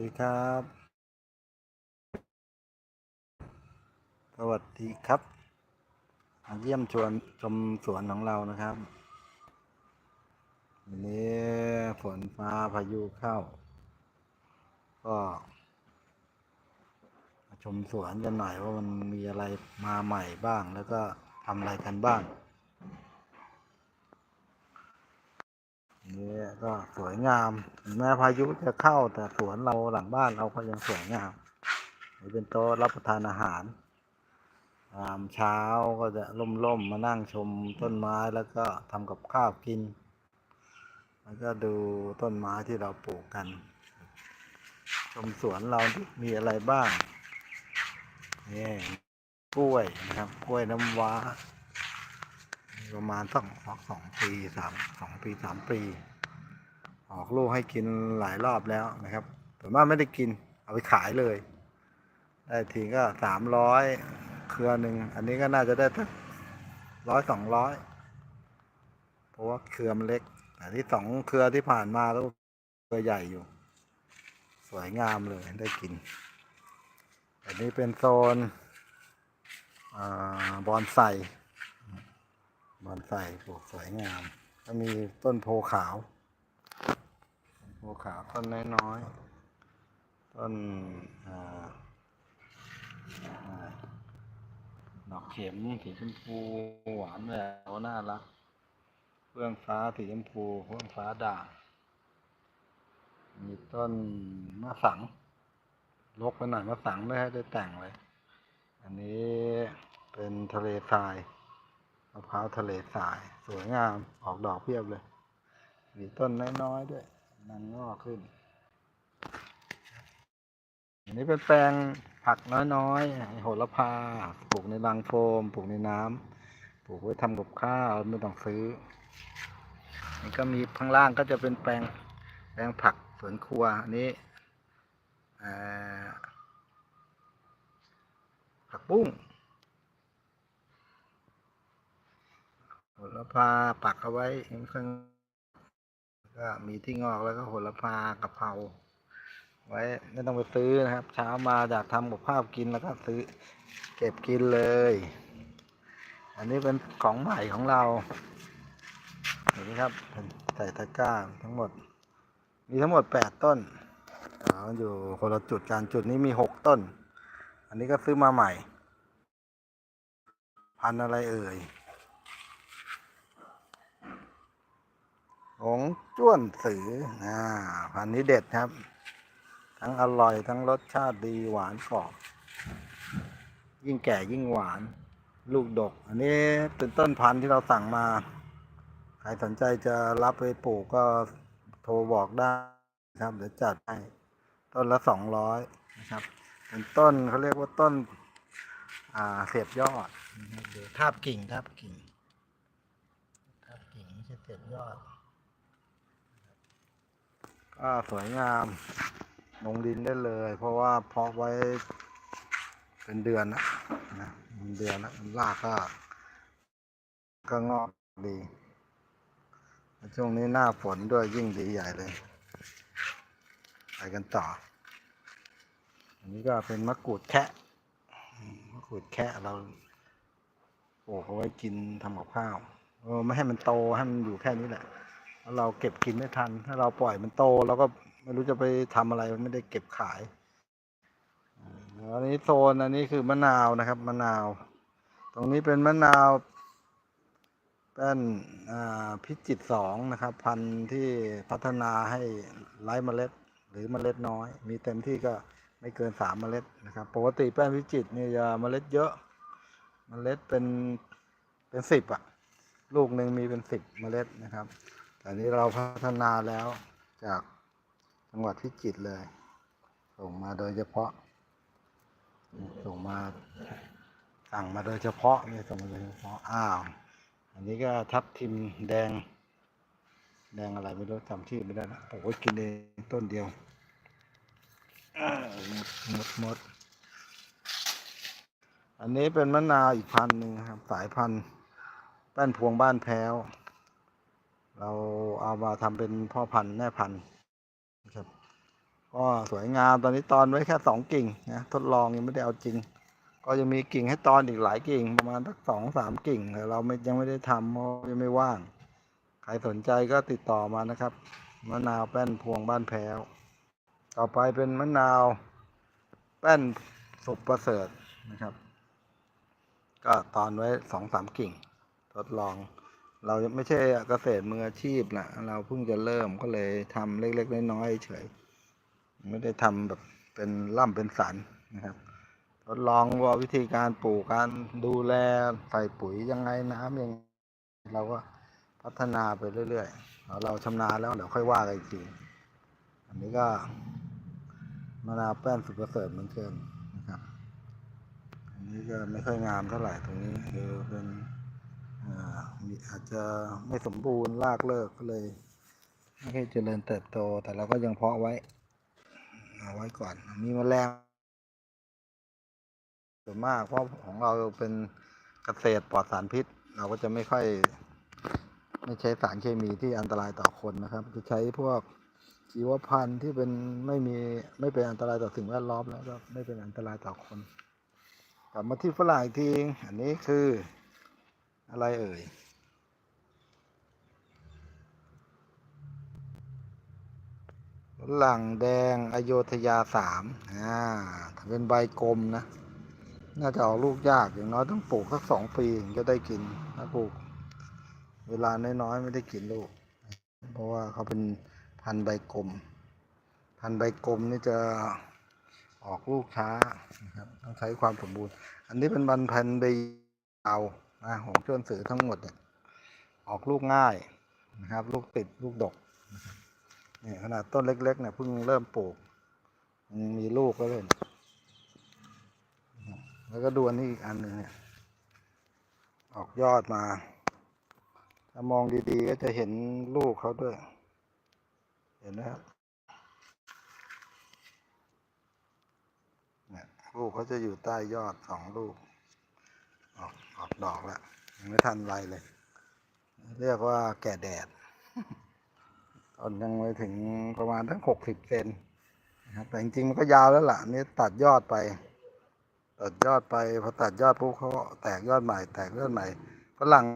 ดีครับ สวัสดีครับ มาเยี่ยมชวนชมสวนของเรานะครับวันนี้ฝนฟ้าพายุเข้า ก็มาชมสวนกันหน่อยว่ามันมีอะไรมาใหม่บ้างแล้วก็ทำอะไรกันบ้าง นี่ก็สวยงาม แม้พายุจะเข้าแต่สวนเราหลังบ้านเราก็ยังสวยงามนี่เป็นโต๊ะรับประทานอาหารยามเช้าก็จะร่มๆมมานั่งชมต้นไม้แล้วก็ทำกับข้าวกิน แล้วก็ดูต้นไม้ที่เราปลูกกัน ชมสวนเราที่มีอะไรบ้างนี่กล้วยนะครับ กล้วยน้ำว้า ประมาณสักสองปีสามสองปีสามปี ออกลูกให้กินหลายรอบแล้วนะครับแต่ว่าไม่ได้กินเอาไปขายเลย ได้ทีก็สามร้อยเครือหนึ่งอันนี้ก็น่าจะได้สักร้อยสองร้อยเพราะว่าเครือมันเล็กแต่ที่สองเครือที่ผ่านมาแล้วเครือใหญ่อยู่ สวยงามเลยได้กิน อันนี้เป็นโซนอบอนไซ บอนไซปลูกสวยงาม ก็มีต้นโพขาว โพขาวต้นน้อยๆ ต้นอาอ่าดอกเข็มสีชมพูหวานแหววน่ารักเฟื่องฟ้าสีชมพูเฟื่องฟ้าด่าง มีต้นมะสังลกไปหน่อยมะสังไม่ให้ได้แต่งเลย อันนี้เป็นทะเลทราย มะพร้าวทะเลสาย สวยงาม ออกดอกเพียบเลย มีต้นน้อยๆด้วยนันงอกขึ้น อันนี้เป็นแปลงผักน้อยๆโหระพา ปลูกในรังโฟม ปลูกในน้ำปลูกไว้ทำกับข้าวไม่ต้องซื้อนี่ก็มีข้างล่างก็จะเป็นแปลงแปลงผักสวนครัวอันนี้ผักบุ้ง โหระพาปักเอาไว้ข้างก็มีที่งอกแล้วก็โหระพากะเพราไว้ไม่ต้องไปซื้อนะครับเช้ามาอยากทำกับข้าวกินแล้วก็ซื้อเก็บกินเลย อันนี้เป็นของใหม่ของเราเห็นไหมครับใส่ตะกร้าทั้งหมด มีทั้งหมดแปดต้นอ่ามันอยู่คนละจุดกันจุดนี้มีหกต้น อันนี้ก็ซื้อมาใหม่ พันอะไรเอ่ย งจ้วนสืออ่าพันธุ์นี้เด็ดครับ ทั้งอร่อยทั้งรสชาติดีหวานกรอบ ยิ่งแก่ยิ่งหวาน ลูกดก อันนี้เป็นต้นพันธุ์ที่เราสั่งมา ใครสนใจจะรับไปปลูกก็โทรบอกได้ครับเดี๋ยวจัดให้ต้นละสองร้อยนะครับ เป็นต้นเขาเรียกว่าต้นอ่าเสียบยอดนะครับเดี๋ยวทาบกิ่งทาบกิ่งทาบกิ่งไม่ใช่เสียบยอด ก็สวยงามลงดินได้เลย เพราะว่าเพาะไว้เป็นเดือนนะนะเป็นเดือนแล้วรากก็ก็งอกดี ช่วงนี้หน้าฝนด้วยยิ่งดีใหญ่เลย ไปกันต่อ อันนี้ก็เป็นมะกรูดแคะมะกรูดแคะเราปลูกเอาไว้กินทำกับข้าวเออไม่ให้มันโตให้มันอยู่แค่นี้แหละ เราเก็บกินไม่ทัน ถ้าเราปล่อยมันโตเราก็ไม่รู้จะไปทำอะไรไม่ได้เก็บขายอันนี้โซนอันนี้คือมะนาวนะครับ มะนาว ตรงนี้เป็นมะนาวเป็นพิจิตสองนะครับ พันธุ์ที่พัฒนาให้ไร้เมล็ด หรือเมล็ดน้อย มีเต็มที่ก็ไม่เกินสามเมล็ดนะครับปกติแป้งพิจิตเนี่ยจะเมล็ดเยอะ เมล็ดเป็นเป็นสิบอะลูกหนึ่งมีเป็นสิบเมล็ดนะครับ แต่นี้เราพัฒนาแล้วจากจังหวัดพิจิตรเลย ส่งมาโดยเฉพาะ ส่งมาสั่งมาโดยเฉพาะนี่ส่งมาโดยเฉพาะอ้าว อันนี้ก็ทับทิมแดง แดงอะไรไม่รู้จำชื่อไม่ได้นะผมก็กินเองต้นเดียวหมดหมดหมดอันนี้เป็นมะนาวอีกพันหนึ่งครับ สายพันธุ์แป้นพวงบ้านแพ้ว เราเอามาทำเป็นพ่อพันธุ์แม่พันธุ์นะครับก็สวยงามตอนนี้ตอนไว้แค่สองกิ่งนะทดลองยังไม่ได้เอาจริง ก็ยังมีกิ่งให้ตอนอีกหลายกิ่งประมาณสักสองสามกิ่งแต่เราไม่ยังไม่ได้ทำเพราะยังไม่ว่าง ใครสนใจก็ติดต่อมานะครับมะนาวแป้นพวงบ้านแพ้ว ต่อไปเป็นมะนาวแป้นสุกประเสริฐนะครับ ก็ตอนไว้สองสามกิ่ง ทดลอง เราไม่ใช่เกษตรมืออาชีพนะเราเพิ่งจะเริ่มก็เลยทำเล็ก ๆ น้อยๆเฉย ไม่ได้ทำแบบเป็นล่ำเป็นสันนะครับทดลองว่าวิธีการปลูกการดูแลใส่ปุ๋ยยังไงน้ำยังไงเราก็พัฒนาไปเรื่อยๆเราเราชำนาญแล้วเดี๋ยวค่อยว่ากันอีกทีอันนี้ก็มะนาวแป้นสุกประเสริฐเหมือนเดิมนะครับ อันนี้ก็ไม่ค่อยงามเท่าไหร่ตรงนี้คือเป็นอ่า มีอาจจะไม่สมบูรณ์รากเลิกก็เลยไม่ค่อยเจริญเติบโต แต่เราก็ยังเพาะไว้เอาไว้ก่อน มีแมลงส่วนมากเพราะของเราเป็นเกษตรปลอดสารพิษ เราก็จะไม่ค่อย ไม่ใช้สารเคมีที่อันตรายต่อคนนะครับ จะใช้พวกชีวพันธุ์ที่เป็นไม่มีไม่เป็นอันตรายต่อสิ่งแวดล้อมแล้วก็ไม่เป็นอันตรายต่อคนกลับมาที่ฝรั่งอีกทีอันนี้คือ อะไรเอ่ยฝรั่งแดงอโยธยาสามอ่าถ้าเป็นใบกลมนะ น่าจะออกลูกยากอย่างน้อยต้องปลูกสักสองปีถึงจะได้กินถ้าปลูก เวลาน้อยๆไม่ได้กินลูก เพราะว่าเขาเป็นพันธุ์ใบกลม พันธุ์ใบกลมนี่จะออกลูกช้านะครับต้องใช้ความสมบูรณ์ อันนี้เป็นบันพันธุ์ใบยาว นะของชวนสือทั้งหมดเนี่ยออกลูกง่ายนะครับ ลูกติดลูกดกเนี่ยขนาดต้นเล็กๆเนี่ยเพิ่งเริ่มปลูก มีลูกก็เลยเนี่ยแล้วก็ดูอันนี้อีกอันหนึ่งเนี่ย ออกยอดมา ถ้ามองดีๆ ก็จะเห็นลูกเขาด้วย เห็นไหมครับลูกเขาจะอยู่ใต้ยอดสองลูก ออกออกดอกแล้วยังไม่ทันไรเลย เรียกว่าแก่แดดตอนยังไม่ถึงประมาณทั้งหกสิบเซนนะครับแต่จริงๆมันก็ยาวแล้วล่ะนี่ตัดยอดไป ตัดยอดไปพอตัดยอดปุ๊บเขาแตกยอดใหม่ แตกยอดใหม่ฝรั่ง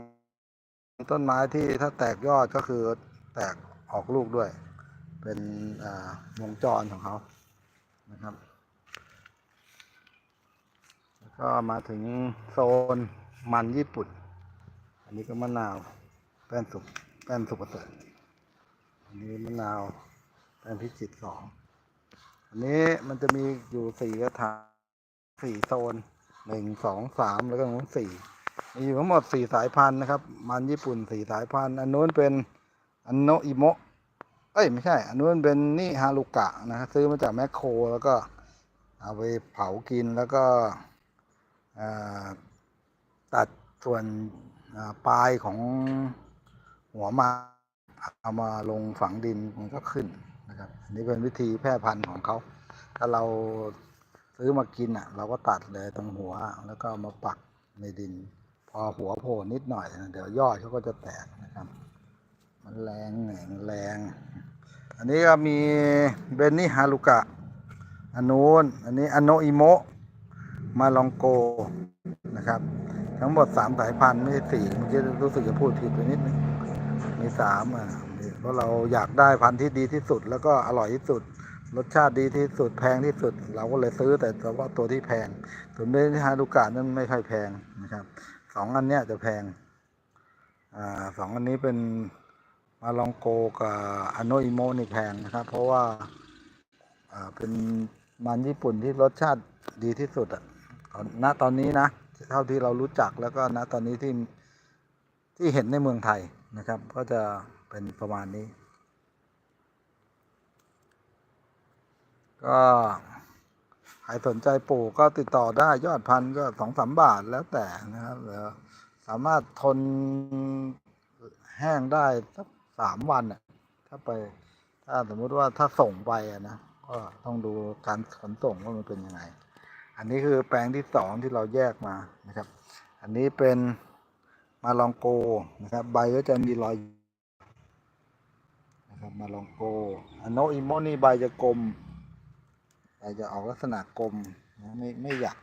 ต้นไม้ที่ถ้าแตกยอดก็คือแตกออกลูกด้วย เป็นวงจรของเขานะครับ ก็มาถึงโซนมันญี่ปุ่น อันนี้ก็มะนาวแป้นสุกแป้นสุกประเสริฐอันนี้มะนาวแป้นพิจิตสองอันนี้มันจะมีอยู่สี่กระถางสี่โซนหนึ่งสองสามแล้วก็นู้นสี่มีอยู่ทั้งหมดสี่สายพันธุ์นะครับ มันญี่ปุ่นสี่สายพันธุ์อันนู้นเป็นอันโนอิโมะเอ้ยไม่ใช่ อันนู้นเป็นนี่ฮารุกะนะซื้อมาจากแมคโครแล้วก็เอาไปเผากินแล้วก็ ตัดส่วนปลายของหัวมาเอามาลงฝังดินมันก็ขึ้นนะครับอันนี้เป็นวิธีแพร่พันธุ์ของเขา ถ้าเราซื้อมากินอะ เราก็ตัดเลยตรงหัวแล้วก็เอามาปักในดิน พอหัวโผล่นิดหน่อยนะเดี๋ยวยอดเขาก็จะแตกนะครับ มันแรงไงมันแรง อันนี้ก็มีเบนนี่ฮารุกะอันนู้นอันนี้อโนอิโมะ มาลองโกนะครับ ทั้งหมดสามสายพันธุ์ไม่ใช่สี่มื่อกี้รู้สึกจะพูดผิดไปนิดนึงมีสามอะเพราะเราอยากได้พันธุ์ที่ดีที่สุด แล้วก็อร่อยที่สุด รสชาติดีที่สุดแพงที่สุด เราก็เลยซื้อแต่เฉพาะตัวที่แพงส่วนเบนฮารุกะนั้นไม่ค่อยแพงนะครับสองอันเนี้ยจะแพงอ่าสองอันนี้เป็นมาลองโกกับอโนอิโมนี่แพงนะครับ เพราะว่าอ่าเป็นมันญี่ปุ่นที่รสชาติดีที่สุดอะ ณตอนนี้นะเท่าที่เรารู้จักแล้วก็ณตอนนี้ที่ที่เห็นในเมืองไทยนะครับ ก็จะเป็นประมาณนี้ ก็ใครสนใจปลูกก็ติดต่อได้ยอดพันธุ์ก็สองสามบาทแล้วแต่นะครับแล้วสามารถทนแห้งได้สักสามวันน่ะถ้าไป ถ้าสมมติว่าถ้าส่งไปอะนะก็ต้องดูการขนส่งว่ามันเป็นยังไง อันนี้คือแปลงที่สองที่เราแยกมานะครับ อันนี้เป็นมาลองโกนะครับ ใบก็จะมีรอยนะครับมาลองโกอันโนอิโมนี่ใบจะกลมใบจะออกลักษณะกลมนะไม่ไม่หยัก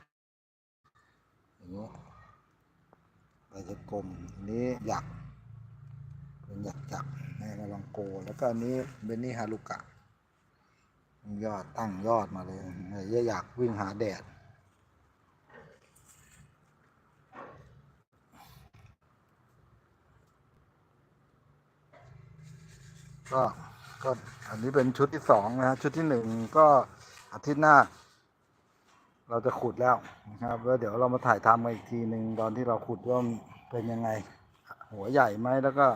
อย่างนี้ใบจะกลมอันนี้หยักเป็นหยักจักในกำลังโก แล้วก็อันนี้เบนนี่ฮารุกะยอดตั้งยอดมาเลยอยอยากวิ่งหาแดด ก็ก็อันนี้เป็นชุดที่สองนะฮะชุดที่หนึ่งก็อาทิตย์หน้า เราจะขุดแล้วนะครับแล้วเดี๋ยวเรามาถ่ายทำกันอีกทีหนึ่งตอนที่เราขุดว่าเป็นยังไง หัวใหญ่ไหมแล้วก็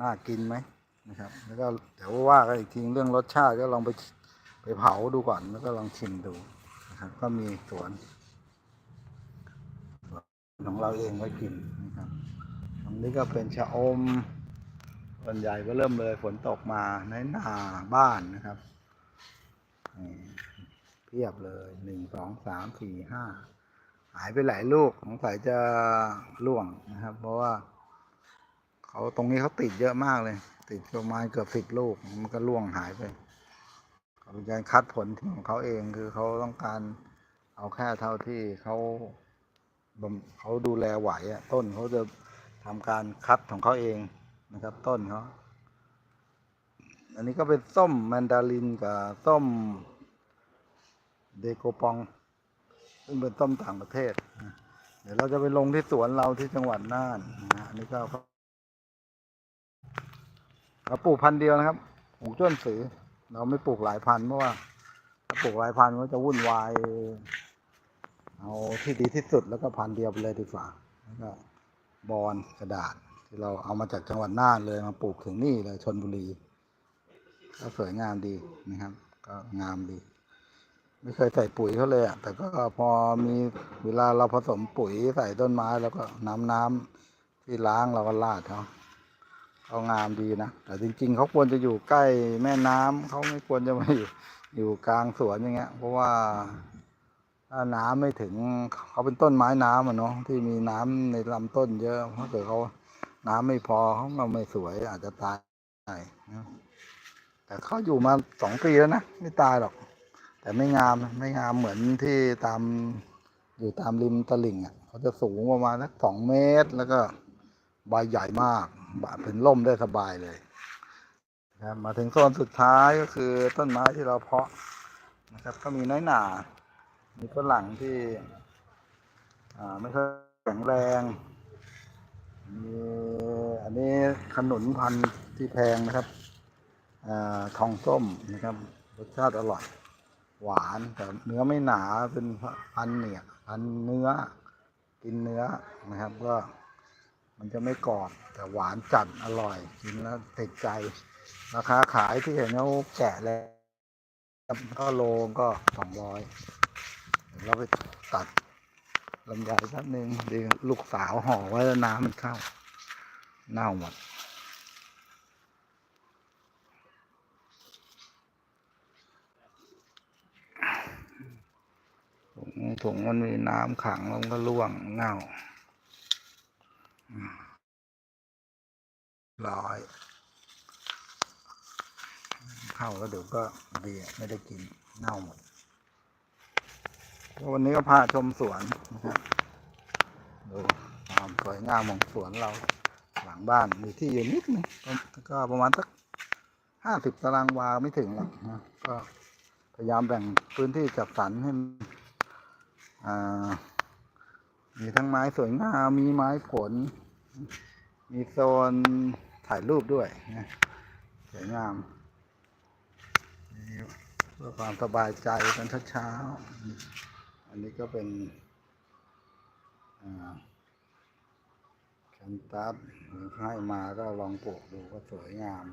น่ากินไหมนะครับ แล้วก็เดี๋ยวว่ากันอีกทีเรื่องรสชาติก็ลองไปไปเผาดูก่อนแล้วก็ลองชิมดูนะครับก็มีสวนสวนของเราเองไว้กินนะครับตรงนี้ก็เป็นชะอม ส่วนใหญ่ก็เริ่มเลยฝนตกมาในหน้าบ้านนะครับเพียบเลยหนึ่งสองสามสี่ห้าหายไปหลายลูกสงสัยจะร่วงนะครับ เพราะว่าเขาตรงนี้เขาติดเยอะมากเลย ติดประมาณเกือบสิบลูกมันก็ร่วงหายไปเขาเป็นการคัดผลของเขาเองคือเขาต้องการเอาแค่เท่าที่เขาเขาดูแลไหวอะต้นเขาจะทำการคัดของเขาเอง นะครับ ต้นเขาอันนี้ก็เป็นส้มแมนดารินกับส้มเดโกปอง ซึ่งเป็นส้มต่างประเทศ เดี๋ยวเราจะไปลงที่สวนเราที่จังหวัดน่านนะอันนี้ก็เราปลูกพันธุ์เดียวนะครับปลูจ้นสือ เราไม่ปลูกหลายพันธุ์เพราะว่าถ้าปลูกหลายพันธุ์ก็จะวุ่นวาย เอาที่ดีที่สุดแล้วก็พันธุ์เดียวไปเลยดีกว่าแล้วก็บอนกระดาษ ที่เราเอามาจากจังหวัดน่านเลยมาปลูกถึงนี่เลยชนบุรีก็สวยงามดีนะครับ ก็งามดี ไม่เคยใส่ปุ๋ยเขาเลยอะแต่ก็พอมีเวลาเราผสมปุ๋ยใส่ต้นไม้แล้วก็น้ำน้ำที่ล้างเราก็ราดเขาเขางามดีนะแต่จริง ๆเขาควรจะอยู่ใกล้แม่น้ำเขาไม่ควรจะมาอยู่อยู่กลางสวนอย่างเงี้ย เพราะว่าถ้าน้ำไม่ถึงเขาเป็นต้นไม้น้ำอะเนาะที่มีน้ำในลำต้นเยอะถ้าเกิดเขา น้ำไม่พอเขาก็ไม่สวยอาจจะตายนะแต่เขาอยู่มาสองปีแล้วนะไม่ตายหรอก แต่ไม่งามไม่งามเหมือนที่ตามอยู่ตามริมตลิ่งอะเขาจะสูงประมาณสักสองเมตร แล้วก็ใบใหญ่มากบะเป็นร่มได้สบายเลยนะมาถึงโซนสุดท้ายก็คือต้นไม้ที่เราเพาะนะครับ ก็มีน้อยหนา มีฝรั่งที่อ่าไม่ค่อยแข็งแรง มีอันนี้ขนุนพันธุ์ที่แพงนะครับอ่าทองส้มนะครับรสชาติอร่อย หวานแต่เนื้อไม่หนาเป็นพันธุ์เนี่ยพันเนื้อ กินเนื้อนะครับก็มันจะไม่กรอบแต่หวานจัดอร่อย กินแล้วติดใจ ราคาขายที่เห็นเขาแกะแล้วก็โลก็สองร้อยเราไปตัด ลำไยแป๊บนึงดีลูกสาวห่อไว้แล้วน้ำมันเข้า เน่าหมดถุงถุงมันมีน้ำขังแล้วมันก็ร่วงเน่าร้อย เข้าแล้วเดี๋ยวก็ดีไม่ได้กินเน่าหมด วันนี้ก็พาชมสวนนะครับดูความสวยงามของสวนเราหลังบ้านมีที่อยู่นิดนึงก็ประมาณสักห้าสิบตารางวาไม่ถึงหรอกนะก็พยายามแบ่งพื้นที่จัดสรรให้มีทั้งไม้สวยงามมีไม้ผล มีโซนถ่ายรูปด้วยนะสวยงามเพื่อความสบายใจตอนเช้าๆ อันนี้ก็เป็นแคนตัสให้มาก็ลองปลูกดูก็สวยงาม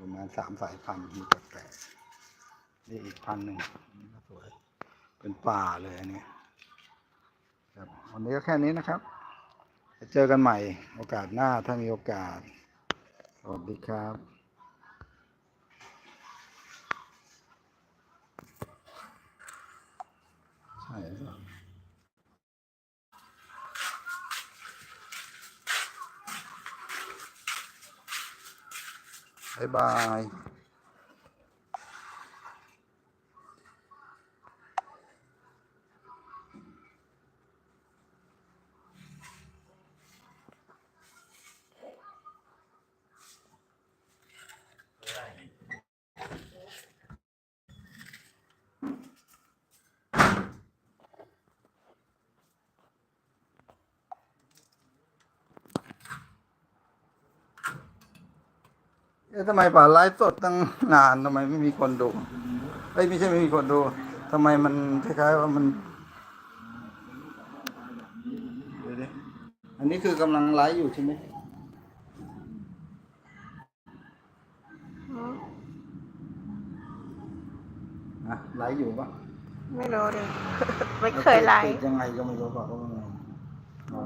ประมาณสามสายพันธุ์มีแปลกๆนี่อีกพันธุ์หนึ่งนี่ก็สวย เป็นป่าเลยอันนี้ครับวันนี้ก็แค่นี้นะครับ จะเจอกันใหม่โอกาสหน้าถ้ามีโอกาส สวัสดีครับ ใช่หรือเปล่า บ๊า เอ๊ะทำไมป่าไลฟ์สดตั้งนานทำไมไม่มีคนดูเอ้ยไม่ใช่ไม่มีคนดูทำไมมันคล้ายๆว่ามันเดี๋ยวดิอันนี้คือกำลังไลฟ์อยู่ใช่ไหมอืมอะไลฟ์อยู่ปะไม่รู้ดิไม่เคยไลติดฟ์ยังไงก็ไม่รู้ป่ะก็ไม่รู้อ๋อ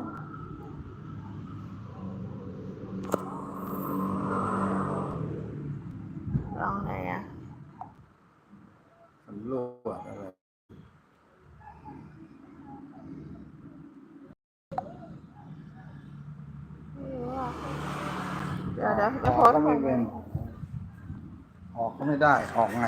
ลองไงอะ สำรวจอะไรไม่รู้อะเดี๋ยวเดี๋ยวอไม่อกโพสต์ก็ไม่เป็น ออกก็ไม่ได้ ออกไง